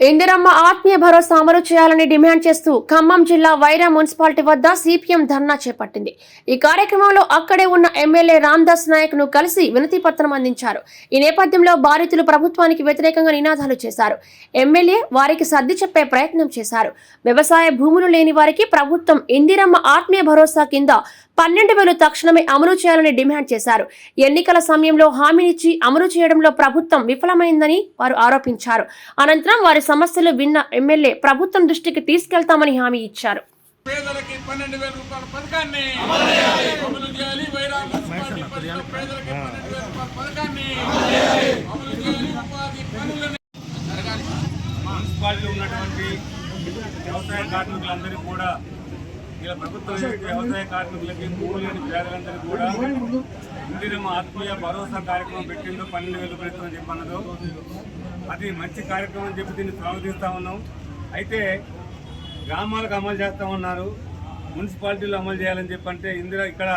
ఇందిరమ్మ ఆత్మీయ భరోసా అమలు చేయాలని డిమాండ్ చేస్తూ ఖమ్మం జిల్లా వైరా మున్సిపాలిటీ వద్ద సిపిఎం ధర్నా చేపట్టింది. ఈ కార్యక్రమంలో అక్కడే ఉన్న ఎమ్మెల్యే రామ్దాస్ నాయక్ను కలిసి వినతి పత్రం అందించారు. ఈ నేపథ్యంలో బాధితులు ప్రభుత్వానికి వ్యతిరేకంగా నినాదాలు చేశారు. ఎమ్మెల్యే వారికి సర్ది చెప్పే ప్రయత్నం చేశారు. వ్యవసాయ భూములు లేని వారికి ప్రభుత్వం ఇందిరమ్మ ఆత్మీయ భరోసా కింద పన్నెండు వేలు తక్షణమే అమలు చేయాలని డిమాండ్ చేశారు. ఎన్నికల సమయంలో హామీనిచ్చి అమలు చేయడంలో ప్రభుత్వం విఫలమైందని వారు ఆరోపించారు. అనంతరం వారి సమస్యలు విన్న ఎమ్మెల్యే ప్రభుత్వం దృష్టికి తీసుకెళ్తామని హామీ ఇచ్చారు. పేదలకి పన్నెండు వేల రూపాయల పథకాన్ని అమలు చేయాలి. వైరా మున్సిపాలిటీ పరిధిలో పేదలకి పన్నెండు వేల రూపాయల పథకాన్ని అమలు చేయాలి. ఉపాధి పనులని జరగాలి మున్సిపాలిటీలో ఉన్నటువంటి వ్యవసాయ కార్మికులందరికీ కూడా ఇలా ప్రభుత్వం వ్యవసాయ కార్మికులకి భూములు పేదలందరికీ కూడా ఇందిరమ్మ ఆత్మీయ భరోసా కార్యక్రమం పెట్టిందో పన్నెండు వేల ప్రయత్నం చెప్పన్నదో. అది మంచి కార్యక్రమం అని చెప్పి దీన్ని స్వాగతిస్తూ ఉన్నాం. అయితే గ్రామాలకు అమలు చేస్తూ ఉన్నారు. మున్సిపాలిటీలో అమలు చేయాలని చెప్పంటే ఇందిరా ఇక్కడ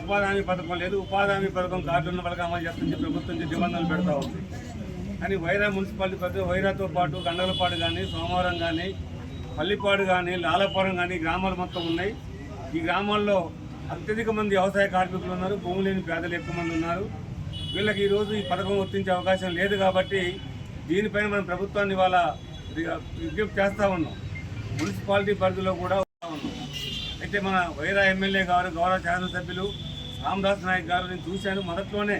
ఉపాధి హామీ పథకం లేదు. ఉపాధి హామీ పథకం కార్డు ఉన్న వాళ్ళకి అమలు చేస్తుంటే ప్రభుత్వం నిబంధనలు పెడతా ఉంది. కానీ వైరా మున్సిపాలిటీ పెద్ద వైరాతో పాటు గండలపాడు కానీ సోమవారం కానీ పల్లిపాడు కానీ లాలపురం కానీ గ్రామాలు మొత్తం ఉన్నాయి. ఈ గ్రామాల్లో అత్యధిక మంది వ్యవసాయ కార్మికులు ఉన్నారు. భూమి లేని పేదలు ఎక్కువ మంది ఉన్నారు. వీళ్ళకి ఈరోజు ఈ పథకం వర్తించే అవకాశం లేదు కాబట్టి దీనిపైన మనం ప్రభుత్వాన్ని ఇవాళ విజ్ఞప్తి చేస్తూ ఉన్నాం. మున్సిపాలిటీ పరిధిలో కూడా ఉన్నాం. అయితే మన వైరా ఎమ్మెల్యే గారు గౌరవ శాసనసభ్యులు రామదాస్ నాయక్ గారు నేను చూశాను. మొదట్లోనే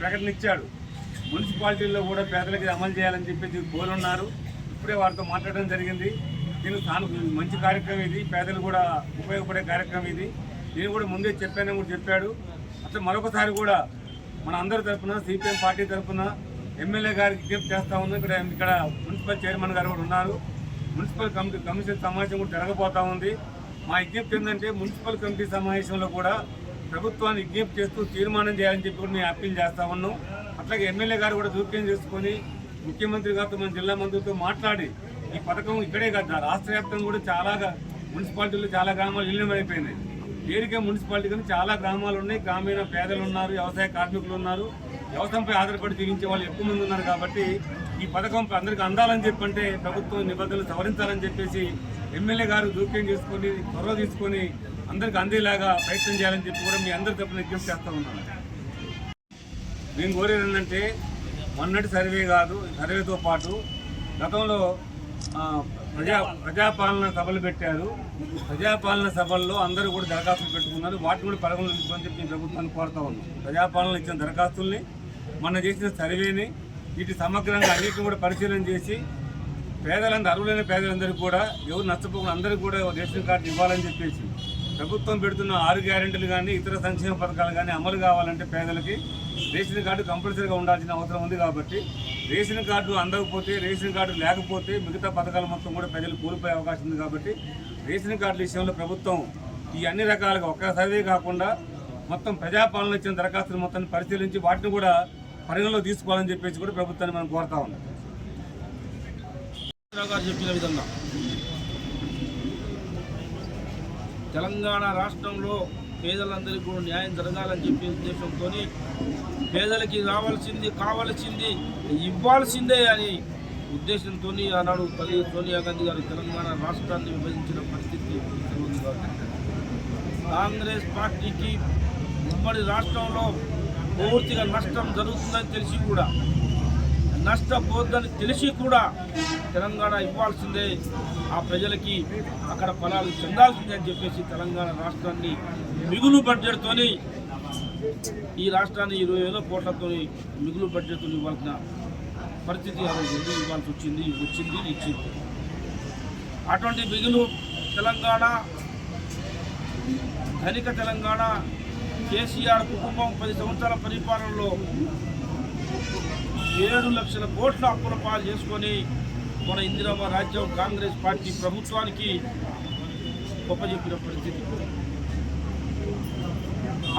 ప్రకటన ఇచ్చాడు. మున్సిపాలిటీల్లో కూడా పేదలకి అమలు చేయాలని చెప్పేసి కోరున్నారు. ఇప్పుడే వారితో మాట్లాడడం జరిగింది. దీనికి తాను మంచి కార్యక్రమం ఇది. పేదలు కూడా ఉపయోగపడే కార్యక్రమం ఇది. నేను కూడా ముందే చెప్పానని కూడా చెప్పాడు. అట్లా మరొకసారి కూడా మన అందరి తరఫున సిపిఎం పార్టీ తరఫున ఎమ్మెల్యే గారికి విజ్ఞప్తి చేస్తా ఉన్నాం. ఇక్కడ ఇక్కడ మున్సిపల్ చైర్మన్ గారు కూడా ఉన్నారు. మున్సిపల్ కమిటీ కమిషన్ సమావేశం కూడా జరగబోతూ ఉంది. మా విజ్ఞప్తి ఏంటంటే మున్సిపల్ కమిటీ సమావేశంలో కూడా ప్రభుత్వాన్ని విజ్ఞప్తి చేస్తూ తీర్మానం చేయాలని చెప్పి కూడా మేము అప్పీల్ చేస్తా ఉన్నాం. అట్లాగే ఎమ్మెల్యే గారు కూడా జోక్యం చేసుకొని ముఖ్యమంత్రి గారితో మన జిల్లా మంత్రులతో మాట్లాడి ఈ పథకం ఇక్కడే కాదు రాష్ట్ర వ్యాప్తంగా కూడా చాలా మున్సిపాలిటీలో మున్సిపాలిటీలు చాలా గ్రామాలు విలీనమైపోయినాయి ఏరికే మున్సిపాలిటీ కానీ చాలా గ్రామాలు ఉన్నాయి. గ్రామీణ పేదలు ఉన్నారు వ్యవసాయ కార్మికులు ఉన్నారు. వ్యవసాయంపై ఆధారపడి జీవించే వాళ్ళు ఎక్కువ మంది ఉన్నారు కాబట్టి ఈ పథకం అందరికీ అందాలని చెప్పంటే ప్రభుత్వం నిబంధనలు సవరించాలని చెప్పేసి ఎమ్మెల్యే గారు దూక్యం చేసుకొని త్వరలో తీసుకొని అందరికి అందేలాగా ప్రయత్నం చేయాలని చెప్పి కూడా మీ అందరి తరపున విజ్ఞప్తి చేస్తూ ఉన్నాను. మేము కోరేది ఏంటంటే మొన్నటి సర్వే కాదు సర్వేతో పాటు గతంలో ప్రజా ప్రజాపాలన సభలు పెట్టారు. ప్రజాపాలన సభల్లో అందరూ కూడా దరఖాస్తులు పెట్టుకున్నారు. వాటిని కూడా పరిగణలో చెప్పి ప్రభుత్వాన్ని కోరుతా ఉన్నాం. ప్రజాపాలన ఇచ్చిన దరఖాస్తుల్ని మొన్న చేసిన సర్వేని వీటి సమగ్రంగా అన్నిటిని కూడా పరిశీలన చేసి పేదలందరూ అర్హులైన పేదలందరికీ కూడా ఎవరు నష్టపోకుండా అందరికీ కూడా రేషన్ కార్డు ఇవ్వాలని చెప్పేసి ప్రభుత్వం పెడుతున్న ఆరు గ్యారెంటీలు కానీ ఇతర సంక్షేమ పథకాలు కానీ అమలు కావాలంటే పేదలకి రేషన్ కార్డు కంపల్సరీగా ఉండాల్సిన అవసరం ఉంది కాబట్టి రేషన్ కార్డు అందకపోతే రేషన్ కార్డు లేకపోతే మిగతా పథకాలు మొత్తం కూడా ప్రజలు కోల్పోయే అవకాశం ఉంది కాబట్టి రేషన్ కార్డుల విషయంలో ప్రభుత్వం ఈ అన్ని రకాలుగా ఒక్కసారి కాకుండా మొత్తం ప్రజాపాలన ఇచ్చిన దరఖాస్తులు మొత్తం పరిశీలించి వాటిని కూడా పరిగణలో తీసుకోవాలని చెప్పేసి కూడా ప్రభుత్వాన్ని మనం కోరుతా ఉన్నాం. చెప్పిన విధంగా తెలంగాణ రాష్ట్రంలో పేదలందరికీ కూడా న్యాయం జరగాలని చెప్పే ఉద్దేశంతో పేదలకి రావాల్సింది కావాల్సింది ఇవ్వాల్సిందే అని ఉద్దేశంతో ఆనాడు తల్లి సోనియా గాంధీ గారు తెలంగాణ రాష్ట్రాన్ని విభజించిన పరిస్థితి కాంగ్రెస్ పార్టీకి ఉమ్మడి రాష్ట్రంలో పూర్తిగా నష్టం జరుగుతుందని తెలిసి కూడా నష్టపోద్దని తెలిసి కూడా తెలంగాణ ఇవ్వాల్సిందే. ఆ ప్రజలకి అక్కడ ఫలాలు చెందాల్సిందే అని చెప్పేసి తెలంగాణ రాష్ట్రాన్ని మిగులు బడ్జెట్తోని ఈ రాష్ట్రాన్ని ఇరవై వేల కోట్లతో మిగులు బడ్జెట్తో ఇవ్వాల్సిన పరిస్థితి ఆ రోజు ఇవ్వాల్సి వచ్చింది వచ్చింది ఇచ్చింది. అటువంటి మిగులు తెలంగాణ ధనిక తెలంగాణ కేసీఆర్ కుటుంబం పది సంవత్సరాల పరిపాలనలో ఏడు లక్షల కోట్ల అప్పుల పాలు చేసుకొని మన ఇందిరమ్మ రాజ్యం కాంగ్రెస్ పార్టీ ప్రభుత్వానికి గొప్పచెప్పిన పరిస్థితి.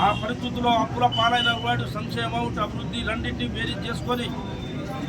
ఆ పరిస్థితుల్లో అప్పుల పాలైన వాడు సంక్షేమం అభివృద్ధి రెండింటినీ బేరీజ్ చేసుకొని